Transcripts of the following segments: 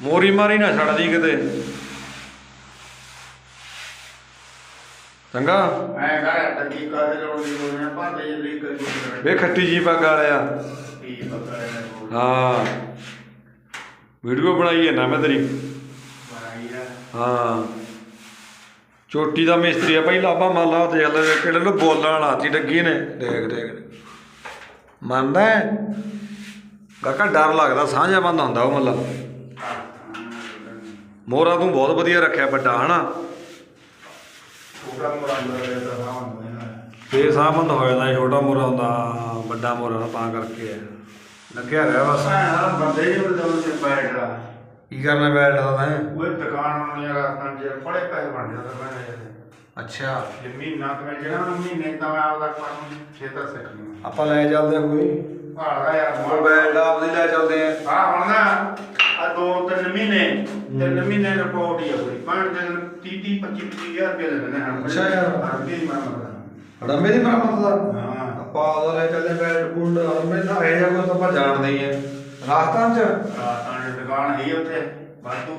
ਮੋਰੀ ਮਾਰੀ ਨਾ ਛੱਡਦੀ ਕਿਤੇ। ਚੰਗਾ? ਮੈਂ ਕਹਾਂ ਟੱਕੀ ਕਾਹਦੇ ਲੋੜ ਦੀ ਕੋਈ ਨਾ ਭਾਂਡੇ ਜਿਹੜੀ ਕਰੀ ਵੇ ਖੱਟੀ ਜੀ ਪੱਗ ਵਾਲਿਆ ਹੈ। ਵੀਡੀਓ ਬਣਾਈ ਹੈ ਨਾ ਮੈਂ ਤੇਰੀ। ਬਣਾਈ ਆ। ਹਾਂ। ਚੋਟੀ ਦਾ ਮਿਸਤਰੀ ਆ ਪਹਿਲਾਂ ਆਪਾਂ ਮੰਨ ਲਾ ਦੇਖ ਲੈ ਕਿਹੜੇ ਨੂੰ ਬੋਲਣ ਲਾਤੀ ਡੱਗੀ ਨੇ। ਦੇਖ ਦੇਖ। ਮੰਨਦਾ? ਕਾਕਾ ਡਰ ਲੱਗਦਾ ਸਾਂਝਾ ਬੰਦ ਹੁੰਦਾ ਉਹ ਮੱਲਾ। ਮੋਰਾ ਤੂੰ ਬਹੁਤ ਵਧੀਆ ਰੱਖਿਆ ਵੱਡਾ ਹਨਾ? ਛੋਟਾ ਮੋੜਾ ਅੰਦਰ ਦਾ ਤਾਂ ਹੁੰਦਾ ਹੈ ਫੇਰ ਸਾਹ ਬੰਦ ਹੋ ਜਾਂਦਾ ਛੋਟਾ ਮੋਰਾ ਹੁੰਦਾ ਵੱਡਾ ਮੋਰਾ ਤਾਂ ਕਰਕੇ। ਹੈ। ਲੱਗਿਆ ਰਿਹਾ ਬਸ। ਹਾਂ ਬੰਦੇ ਹੀ ਬਦਲ ਕੇ ਬੈਠਾ ਕੀ ਕਰਨਾ ਬੈਠਦਾ ਤੈਂ ਉਹ ਦੁਕਾਨ ਨੂੰ ਯਾਰ ਆਪਾਂ ਜੇ ਬੜੇ ਪੈਸੇ ਬਣ ਜਾਂਦਾ ਮੈਂ ਅੱਛਾ। ਜੇ ਮਹੀਨਾ ਕੁ ਮਿਲ ਜਾਣਾ ਮਹੀਨੇ ਤਾਂ ਮੈਂ ਆਪਦਾ ਕੰਮ ਸਿੱਖਣਾ ਆਪਾਂ ਲੈ ਚੱਲਦੇ ਹਾਂ ਕੋਈ। ਭਾਲਦਾ ਯਾਰ। ਮੋਬਾਈਲ ਦਾ ਆਪਦੇ ਲੈ ਚੱਲਦੇ ਆ ਆ ਹੁਣ ਨਾ ਆ ਦੋ ਤਿੰਨ ਮਹੀਨੇ ਤਿੰਨ ਮਹੀਨੇ ਰਿਪੋਰਟ ਹੀ ਆ ਕੋਈ। ਦਿਨ 30 30 25 25000 ਰੁਪਏ ਦੇ ਦਿੰਦੇ ਹਨ ਅੱਛਾ ਯਾਰ। ਰੁਪਏ ਦੀ। ਮਰਮਤ ਦਾ? ਹਾਂ। ਆਪਾਂ ਉਹਦਾ ਲੈ ਚੱਲਦੇ ਬੈਟ ਬੁੱਲ ਰੰਮੇ ਦਾ ਇਹ ਜਿਹਾ ਕੁਝ ਤਾਂ ਆਪਾਂ ਜਾਣਦੇ ਹੀ ਆ। ਰਾਜਸਥਾਨ ਚ? ਰਾਤਾਂ ਦੀ ਦੁਕਾਨ ਹੈ ਉੱਥੇ ਵਾਧੂ।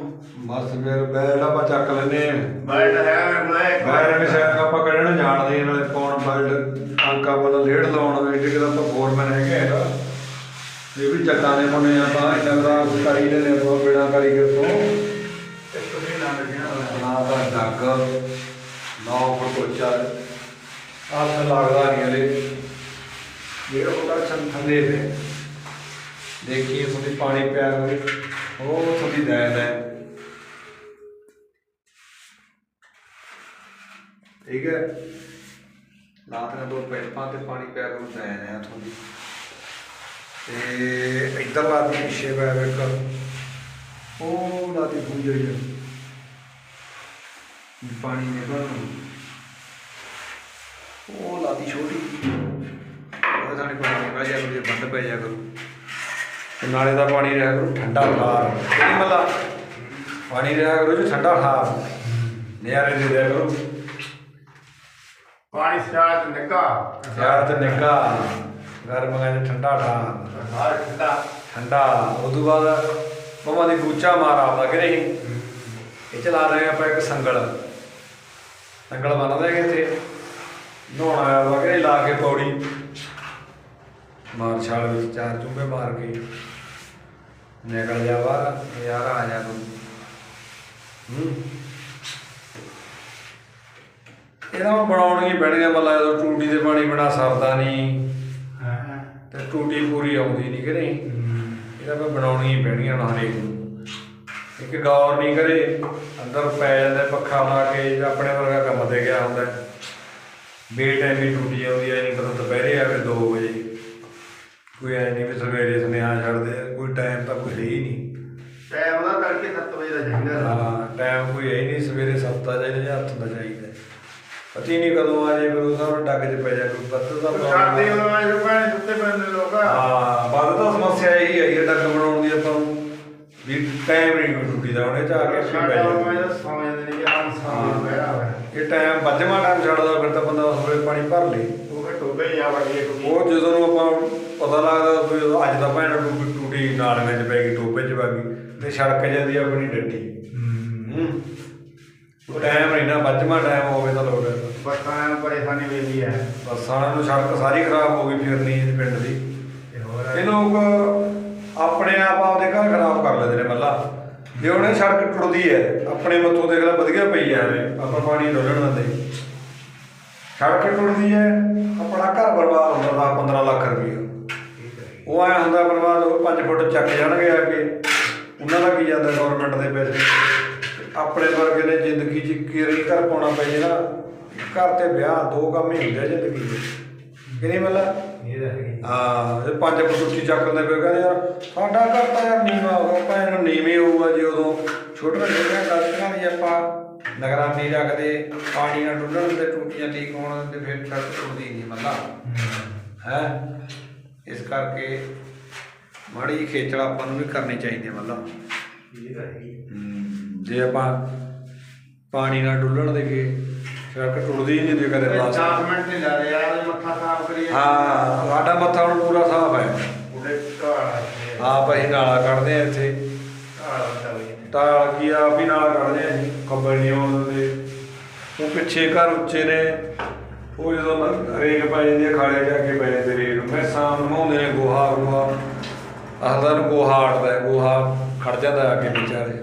ਬਸ ਫਿਰ ਬੈਟ ਆਪਾਂ ਚੱਕ ਲੈਨੇ ਆ। ਬੈਡ ਹੈ ਬਲੈਕ ਬੈਟ ਵੀ ਸ਼ਾਇਦ ਆਪਾਂ ਕਿਹੜੇ ਜਾਣਦੇ ਆ ਨਾਲੇ ਕੌਣ ਬੈਟ ਅੰਕਾ ਵਾਲਾ ਲੇਡ ਲਾਉਣ ਵੇ ਜਿਹੜੇ ਆਪਾਂ ਫੋਰਮੈਨ ਹੈਗੇ ਹੈਗਾ ਇਹ ਵੀ ਚੱਕਾਂ ਦੇ ਮੁੰਡੇ ਆਪਾਂ ਇਹਨਾਂ ਦਾ ਕਰੀ ਲੈਨੇ ਆਪਾਂ ਬਿਨਾ ਕਾਰੀਗਰ ਤੋਂ ਇੱਕ ਵੀ ਨਾ ਲੱਗਿਆ ਨਾ ਦਾ ਡੱਗ ਨਾ ਫਟੋਚਾ ਆਪ ਤਾਂ ਲੱਗਦਾ ਨਹੀਂ ਹਲੇ। ਜਿਹੜਾ ਉਹਦਾ ਛੰਨ ਥੱਲੇ ਤੇ ਦੇਖੀਏ ਤੁਹਾਡੀ ਪਾਣੀ ਪਿਆ ਹੋਵੇ, ਉਹ ਤੁਹਾਡੀ ਦੈਨ ਹੈ। ਠੀਕ ਹੈ। ਲਾਤ ਨੇ ਦੋ ਪੈਪਾਂ ਤੇ ਪਾਣੀ ਪਿਆ ਕਰੂ ਦੈਨ ਹੈ ਤੇ ਇੱਧਰ ਲਾਤੀ ਪਿੱਛੇ ਪੈ ਵੇਖ ਉਹ ਲਾਤੀ ਪੂਜਾ ਜੀ ਪਾਣੀ ਨਿਕਲਣ ਨੂੰ। ਉਹ ਲਾਤੀ ਛੋਟੀ। ਉਹ ਸਾਡੇ ਕੋਲ ਪੈ ਜਾ ਜੇ ਬੰਦ ਪੈ ਜਾ ਕਰੂ। ਤੇ ਨਾਲੇ ਦਾ ਪਾਣੀ ਰਿਹਾ ਕਰੂ ਠੰਡਾ ਠਾਰ ਕਿਹੜੀ ਮੱਲਾ? ਪਾਣੀ ਰਿਹਾ ਕਰੂ ਜੋ ਠੰਡਾ ਠਾਰ ਨਿਆਰੇ ਦੇ ਦਿਆ ਕਰੋ। ਪਾਣੀ ਸਿਆਤ ਨਿਕਾ ਯਾਰ ਤੇ ਨਿੱਕਾ ਗਰਮ ਗਾਂ ਠੰਡਾ ਠਾਰ ਬਾਹਰ ਠੰਡਾ। ਠੰਡਾ। ਉਦੋਂ ਬਾਅਦ ਮਮਾ ਦੀ ਗੂਚਾ ਮਾਰ ਆਪਦਾ ਕਿ ਨਹੀਂ ਇਹ ਚਲਾ ਰਹੇ ਆਪਾਂ ਇੱਕ ਸੰਗਲ। ਸੰਗਲ ਬੰਨਦੇ ਹੈਗੇ ਇੱਥੇ। ਨਹਾਉਣਾ ਆਇਆ ਵਾ ਕਿ ਲਾ ਕੇ ਪੌੜੀ। ਮਾਰ ਛਾਲ ਵਿੱਚ ਚਾਰ ਚੁੰਬੇ ਮਾਰ ਕੇ। ਨਿਕਲ ਜਾ ਬਾਹਰ। ਯਾਰ ਆ ਜਾ ਤੂੰ। ਹੂੰ। ਇਹਦਾ ਬਣਾਉਣੀ ਪੈਣੀਆਂ ਮੱਲਾ ਜਦੋਂ ਟੂਟੀ ਦੇ ਪਾਣੀ ਬਣਾ ਸਰਦਾ ਨਹੀਂ। ਤੇ ਟੂਟੀ ਪੂਰੀ ਆਉਂਦੀ ਨਹੀਂ ਕਿ ਨਹੀਂ? ਇਹਦਾ ਫਿਰ ਬਣਾਉਣੀ ਹੀ ਪੈਣੀਆਂ ਹੁਣ ਹਰੇਕ ਨੂੰ ਇੱਕ ਗੌਰ ਨਹੀਂ ਕਰੇ ਅੰਦਰ ਪੈ ਜਾਂਦਾ ਪੱਖਾ ਲਾ ਕੇ ਜਾਂ ਆਪਣੇ ਵਰਗਾ ਕੰਮ ਤੇ ਗਿਆ ਹੁੰਦਾ ਬੇ ਟਾਈਮ ਹੀ ਟੁੱਟੀ ਜਾਂਦੀ ਐ ਨਹੀਂ ਪਤਾ ਦੁਪਹਿਰੇ ਆਵੇ 2 ਵਜੇ। ਕੋਈ ਐ ਨਹੀਂ ਵੀ ਸਵੇਰੇ ਸੁਨੇਹਾ ਛੱਡਦੇ ਆ, ਕੋਈ ਟਾਈਮ ਤਾਂ ਕੋਈ ਹੈ ਹੀ ਨਹੀਂ ਟਾਈਮ ਉਹਦਾ ਤੜਕੇ 7 ਵਜੇ ਦਾ ਚਾਹੀਦਾ ਹਾਂ ਟਾਈਮ ਕੋਈ ਹੈ ਹੀ ਨਹੀਂ ਸਵੇਰੇ ਸੱਤਾ ਚਾਹੀਦਾ ਜਾਂ ਹੱਥ ਦਾ ਚਾਹੀਦਾ ਪਤੀ ਨਹੀਂ ਕਦੋਂ ਆ ਜੇ ਫਿਰ ਉਹਦਾ ਡੱਗ 'ਚ ਪੈ ਜਾ ਕੋਈ ਪੱਤ ਦਾ ਕਰਦੇ problem ਉਹਨਾਂ ਦੇ ਪਾਣੀ ਸੁੱਤੇ ਪੈਂਦੇ ਲੋਕ। ਹਾਂ ਬਾਦ ਤਾਂ ਸਮੱਸਿਆ ਇਹੀ ਹੈ ਇਹ ਡੱਗ ਬਣਾਉਣ ਦੀ ਆਪਾਂ ਨੂੰ ਵੀ ਟਾਈਮ ਨਹੀਂ ਕੋਈ ਟੁੱਟੀ ਦਾ ਉਹਨੇ ਚਾ ਕੇ ਪੈ ਸਾਡਾ। ਮੈਂ ਨਹੀਂ ਕਿ ਹੋਇਆ ਇਹ ਟਾਈਮ ਵੱਜਵਾ ਟਾਈਮ ਛੱਡਦਾ ਫਿਰ ਤਾਂ ਬੰਦਾ ਉਸ ਵੇਲੇ ਪਾਣੀ ਭਰ ਲੇ। ਉਹ ਫਿਰ ਟੋਬੇ ਜਾ ਵੜੀ ਕੋਈ। ਉਹ ਜਦੋਂ ਨੂੰ ਆਪਾਂ ਪਤਾ ਲੱਗਦਾ ਵੀ ਅੱਜ ਦਾ ਭੈਣ ਟੁੱਟੀ ਟੁੱਟੀ ਨਾਲੀਆਂ 'ਚ ਪੈ ਗਈ ਟੋਬੇ 'ਚ ਪੈ ਗਈ ਤੇ ਸੜਕ ਜਾਂਦੀ ਆ ਆਪਣੀ ਡੱਡੀ। ਹੂੰ। ਉਹ ਟਾਈਮ ਨਹੀਂ ਨਾ ਵੱਜਵਾ ਟਾਈਮ ਹੋਵੇ ਤਾਂ ਲੋੜ ਹੈ। ਬੱਸਾਂ ਨੂੰ ਪਰੇਸ਼ਾਨੀ ਵੇਖੀ ਹੈ। ਬੱਸਾਂ ਨੂੰ ਸੜਕ ਸਾਰੀ ਖਰਾਬ ਹੋ ਗਈ ਫਿਰਨੀ ਇਸ ਪਿੰਡ ਦੀ। ਤੇ ਹੋਰ ਇਹ ਲੋਕ ਆਪਣੇ ਆਪ ਆਪਦੇ ਘਰ ਖਰਾਬ ਕਰ ਲੈਂਦੇ ਨੇ ਮੱਲਾ ਜੇ ਉਹਨੇ ਸੜਕ ਟੁੱਟਦੀ ਹੈ ਆਪਣੇ ਮੱਥੋਂ ਦੇਖ ਲੈ ਵਧੀਆ ਪਈ ਐਵੇਂ ਆਪਾਂ ਪਾਣੀ ਡੋਲਣ ਦਿੰਦੇ। ਸੜਕ ਟੁੱਟਦੀ ਹੈ ਆਪਣਾ ਘਰ ਬਰਬਾਦ ਹੁੰਦਾ 10 15 ਲੱਖ ਰੁਪਏ ਉਹ ਆਇਆ ਹੁੰਦਾ ਬਰਬਾਦ ਉਹ 5 ਫੁੱਟ ਚੱਕ ਜਾਣਗੇ ਆ ਕੇ। ਉਹਨਾਂ ਦਾ ਕੀ ਜਾਂਦਾ ਗਵਰਨਮੈਂਟ ਦੇ ਪੈਸੇ? ਆਪਣੇ ਵਰਗੇ ਨੇ ਜ਼ਿੰਦਗੀ 'ਚ ਕਿਹੜੀ ਘਰ ਪਾਉਣਾ ਪੈ ਜੇ ਨਾ ਘਰ ਤੇ ਵਿਆਹ ਦੋ ਕੰਮ ਹੀ ਹੁੰਦੇ ਆ ਜ਼ਿੰਦਗੀ 'ਚ ਕਿ ਨਹੀਂ ਮੱਲਾ? ਇਹ ਰਹੀ ਹਾਂ ਇਹ ਪੰਜ ਫੁੱਟੀ ਚੱਕ ਲੈਂਦੇ ਫਿਰ ਕਹਿੰਦੇ ਯਾਰ ਸਾਡਾ ਘਰ ਤਾਂ ਯਾਰ ਨੀਵਾ ਹੋਗਾ ਭੈਣ ਨੂੰ ਨੀਵੇਂ ਹੋਊਗਾ ਜੀ ਉਦੋਂ ਛੋਟੀਆਂ ਛੋਟੀਆਂ ਗਲਤੀਆਂ ਵੀ ਆਪਾਂ ਨਿਗਰਾਨੀ ਰੱਖਦੇ ਪਾਣੀ ਨਾਲ ਡੁੱਲਣ ਤੇ ਟੂਟੀਆਂ ਲੀਕ ਹੋਣ ਤੇ ਫਿਰ ਸੜਕ ਟੁੱਟਦੀ ਨਹੀਂ ਮੱਲਾ। ਹੈ। ਇਸ ਕਰਕੇ ਮਾੜੀ ਖੇਚਲ ਆਪਾਂ ਨੂੰ ਵੀ ਕਰਨੀ ਚਾਹੀਦੀ ਹੈ ਮੱਲਾ। ਇਹ ਰਹੀ ਜੇ ਆਪਾਂ ਪਾਣੀ ਨਾਲ ਡੁੱਲਣ ਦੇਗੇ ਸੜਕ ਟੁੱਟਦੀ ਨਹੀਂ ਤੇ ਕਦੇ ਬਸ 10 ਮਿੰਟ ਨਹੀਂ ਲਾ ਰਿਹਾ ਉਹਦੇ ਮੱਥਾ ਸਾਫ਼ ਕਰੀਏ। ਹਾਂ ਸਾਡਾ ਮੱਥਾ ਹੁਣ ਪੂਰਾ ਸਾਫ਼ ਹੈ। ਉਹਦੇ ਘਰ ਆਪ ਅਸੀਂ ਨਾਲਾ ਕੱਢਦੇ ਆ ਇੱਥੇ। ਦਾ ਨੇ ਟਾਲ ਕੀ ਆ ਵੀ ਨਾਲ ਕੱਢਦੇ ਆ ਖੱਬਲ ਨਹੀਂ ਆਉਂਦੇ ਉਹ ਪਿੱਛੇ ਘਰ ਉੱਚੇ ਨੇ। ਉਹ ਜਦੋਂ ਨਾ ਰੇਗ ਪੈ ਜਾਂਦੀ ਆ ਖਾਲੇ ਜਾ ਕੇ ਪੈ ਜਾਂਦੇ ਰੇਗ ਮੈਂ ਸ਼ਾਮ ਨੂੰ ਨੇ ਗੋਹਾ ਗੋਹਾ। ਆਹਦਾ ਨੂੰ ਗੋਹਾ ਆਟਦਾ ਹੈ, ਗੋਹਾ ਖੜ ਜਾਂਦਾ ਆ ਕੇ ਵਿਚਾਰੇ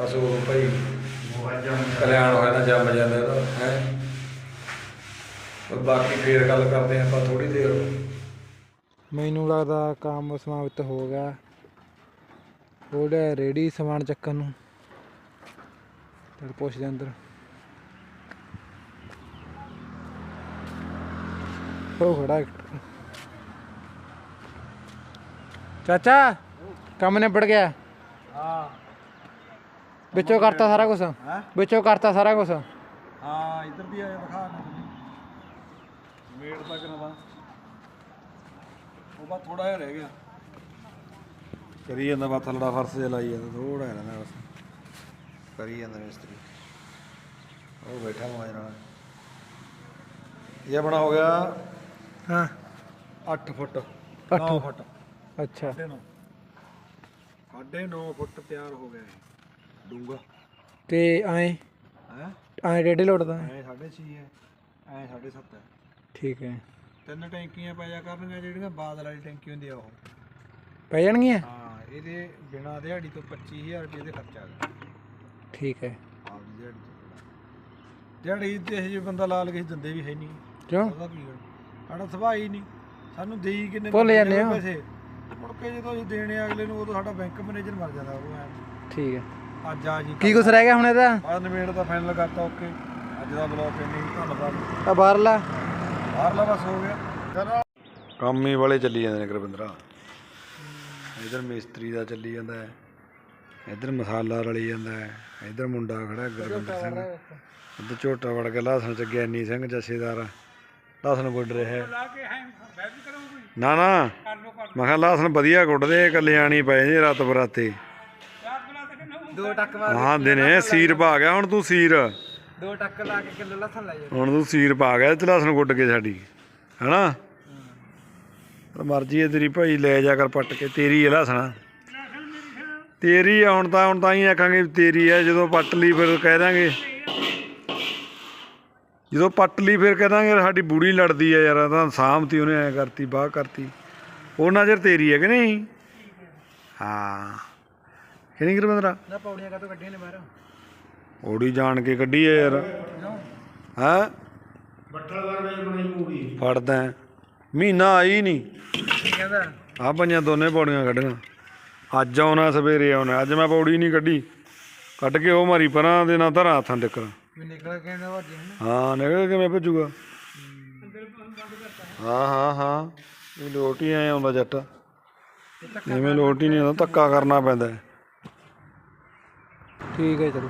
ਬਸ ਉਹ ਭਾਈ ਕਲਿਆਣ ਹੋਇਆ ਨਾ ਜੰਮ ਜਾਂਦਾ ਇਹਦਾ ਹੈ। ਬਾਕੀ ਫੇਰ ਗੱਲ ਕਰਦੇ ਹਾਂ ਆਪਾਂ ਥੋੜੀ ਦੇਰ। ਮੈਨੂੰ ਲੱਗਦਾ ਕੰਮ ਸਮਾਪਤ ਹੋ ਗਿਆ। ਉਹਦਾ ਰੈਡੀ ਸਮਾਨ ਚੱਕਣ ਨੂੰ। ਚਲ ਪੁੱਛਦੇ ਅੰਦਰ। ਉਹ ਖੜਾ। ਚਾਚਾ ਕੰਮ ਨਿਬੜ ਗਿਆ। ਹਾਂ। ਵਿੱਚੋਂ ਕਰਤਾ ਸਾਰਾ ਕੁਝ ਹੈਂ? ਵਿੱਚੋਂ ਕਰਤਾ ਸਾਰਾ ਕੁਝ ਹਾਂ ਇੱਧਰ ਦੀ ਆਇਆ ਦਿਖਾ ਮੇੜ ਤੱਕ ਨਾ ਵਾ ਉਹ ਬਾ ਥੋੜਾ ਜਿਹਾ ਰਹਿ ਗਿਆ। ਕਰੀ ਜਾਂਦਾ ਬਾ ਥਲੜਾ ਫਰਸ਼ ਜਿਹਾ ਲਾਈ ਜਾਂਦਾ ਥੋੜਾ ਜਿਹਾ ਰਹਿੰਦਾ ਬਸ। ਕਰੀ ਜਾਂਦਾ ਮਿਸਤਰੀ। ਉਹ ਬੈਠਾ ਮੋਜ ਨਾਲ। ਇਹ ਆਪਣਾ ਹੋ ਗਿਆ ਹਾਂ। 8 ਫੁੱਟ। ਅੱਠ। 9 ਫੁੱਟ। ਅੱਛਾ। ਸਾਢੇ ਨੌ। ਸਾਢੇ 9 ਫੁੱਟ ਤਿਆਰ ਹੋ ਗਿਆ ਇਹ। ਡੂੰਗਾ ਤੇ ਐਂ? ਹੈ? ਐਂ ਡੇਢੇ ਲੋੜਦਾ ਐ 6.5 ਹੈ ਐ। 7.5 ਹੈ ਠੀਕ ਹੈ ਤਿੰਨ ਟੈਂਕੀਆਂ ਪਾਇਆ ਕਰਨਗੀਆਂ ਜਿਹੜੀਆਂ ਬਾਦਲ ਵਾਲੀ ਟੈਂਕੀ ਹੁੰਦੀ ਆ ਉਹ। ਪੈ ਜਾਣਗੀਆਂ? ਹਾਂ ਇਹਦੇ ਬਿਨਾ ਦਿਹਾੜੀ ਤੋਂ 25000 ਰੁਪਏ ਦੇ ਖਰਚਾ ਆ ਠੀਕ ਹੈ ਆਪਦੀ ਦਿਹਾੜੀ ਤੋਂ ਦਿਹਾੜੀ ਤੇ ਇਹ ਜੇ ਬੰਦਾ ਲਾ ਲਗੇ ਦਿੰਦੇ ਵੀ ਹੈ ਨਹੀਂ। ਕਿਉਂ? ਉਹਦਾ ਕੀ ਕਰ ਸਾਡਾ ਸੁਭਾਅ ਹੀ ਨਹੀਂ। ਸਾਨੂੰ ਦੇਈ ਕਿੰਨੇ ਭੁੱਲ ਜਾਂਦੇ। ਪੈਸੇ? ਮੁੜ ਕੇ ਜਦੋਂ ਅਸੀਂ ਦੇਣੇ ਆ ਅਗਲੇ ਨੂੰ ਉਦੋਂ ਸਾਡਾ ਬੈਂਕ ਮੈਨੇਜਰ ਮਰ ਜਾਂਦਾ ਉਹ ਐਂ। ਠੀਕ ਹੈ ਅੱਜ ਆ ਜੀ ਕੀ ਕੁਛ ਰਹਿ ਗਿਆ ਹੁਣ ਇਹਦਾ? ਆ ਨਵੇੜ ਦਾ ਫਾਈਨਲ ਕਰਤਾ ਓਕੇ ਅੱਜ ਦਾ ਬਲੌਗ ਇੰਨੀ ਧੰਨਵਾਦ। ਆ ਬਾਹਰਲਾ? ਬਾਹਰਲਾ ਬਸ ਹੋ ਗਿਆ। ਚਲੋ। ਕੰਮ ਹੀ ਵਾਲੇ ਚੱਲੀ ਜਾਂਦੇ ਨੇ ਗੁਰਵਿੰਦਰਾ। ਇਧਰ ਮਿਸਤਰੀ ਦਾ ਚੱਲੀ ਜਾਂਦਾ ਹੈ ਇਧਰ ਮਸਾਲਾ ਰਲੀ ਜਾਂਦਾ ਹੈ ਇਧਰ ਮੁੰਡਾ ਖੜਾ ਹੈ ਗੁਰਵਿੰਦਰ ਸਿੰਘ। ਇੱਧਰ ਝੋਟਾ ਵੜ ਗਿਆ ਲਾਸਣ ਚ ਗਿਆਨੀ ਸਿੰਘ ਜਥੇਦਾਰ ਲਾਸਣ ਗੁੱਡ ਰਿਹਾ ਹੈ। ਨਾ ਨਾ। ਮੈਂ ਕਿਹਾ ਲਾਸਣ ਵਧੀਆ ਗੁੱਡਦੇ ਕਲਿਆਣੀ ਪਏ ਜੇ ਰਾਤ ਬਰਾਤੇ। ਦੋ ਟੱਕ ਹਾਂ ਦਿਨੇ ਸੀਰ ਪਾ ਗਿਆ ਹੁਣ ਤੂੰ ਸੀਰ। ਦੋ ਟੱਕ ਲਾ ਕੇ ਕਿਲੋ ਲਸਣ ਲੈ ਜਾ ਹੁਣ ਤੂੰ ਸੀਰ ਪਾ ਗਿਆ ਤੇ ਲਸਣ ਗੁੱਡ ਕੇ ਸਾਡੀ ਹਨਾ? ਪਰ ਮਰਜ਼ੀ ਹੈ ਤੇਰੀ ਭਾਈ ਲੈ ਜਾ ਕਰ ਪੱਟ ਕੇ ਤੇਰੀ ਹੈ ਲਸਣ। ਤੇਰੀ ਆ ਹੁਣ ਤਾਂ ਹੁਣ ਤਾਂ ਹੀ ਆਖਾਂਗੇ ਤੇਰੀ ਹੈ ਜਦੋਂ ਪੱਟ ਲਈ ਫਿਰ ਕਹਿ ਦਾਂਗੇ। ਜਦੋਂ ਪੱਟ ਲਈ ਫਿਰ ਕਹਿ ਦਾਂਗੇ ਸਾਡੀ ਬੂੜੀ ਲੜਦੀ ਹੈ ਯਾਰ ਤਾਂ ਸਾਹਮਤੀ ਉਹਨੇ ਐ ਕਰਤੀ ਬਾਹ ਕਰਤੀ। ਉਹਨਾਂ ਚਿਰ ਤੇਰੀ ਹੈ ਕਿ ਨਹੀਂ? ਹਾਂ। ਕਿ ਨਹੀਂ ਗੁਰਵਿੰਦਰਾ? ਨਾ ਪੌੜੀਆਂ ਕਾਤੋਂ ਕੱਢੀਆਂ ਨੇ ਬਾਹਰ? ਓੜੀ ਜਾਣ ਕੇ ਕੱਢੀ ਐ ਯਾਰ ਹੈ? ਬੱਠਲ ਵਰਗੇ ਬਣਾਈ ਮੂੜੀ ਫੜਦਾ ਹੈ। ਮਹੀਨਾ ਆਈ ਨਹੀਂ। ਕੀ ਕਹਿੰਦਾ? ਆ ਪੰਜਾਂ ਦੋਨੇ ਪੌੜੀਆਂ ਕੱਢੀਆਂ। ਅੱਜ ਆਉਣਾ ਸਵੇਰੇ ਆਉਣਾ। ਅੱਜ ਮੈਂ ਪੌੜੀ ਨਹੀਂ ਕੱਢੀ। ਕੱਢ ਕੇ ਉਹ ਮਾਰੀ ਪਰਾਂ ਦੇ ਨਾਲ ਧਰਾਂ ਹੱਥਾਂ ਟਿੱਕਰ ਵੀ ਨਿਕਲ ਕੇ ਨਾ ਵਾਜੀ ਹਾਂ ਨਿਕਲ ਕਿਵੇਂ ਭੇਜੂਗਾ? ਹਾਂ ਹਾਂ ਹਾਂ। ਇਹ ਲੋਟ ਹੀ ਐ ਆਉਂਦਾ ਜੱਟ। ਐਵੇਂ ਲੋਟ ਹੀ ਨਹੀਂ ਆਉਂਦਾ। ਧੱਕਾ ਕਰਨਾ ਪੈਂਦਾ ਹੈ। ਠੀਕ ਹੈ ਚਲੋ।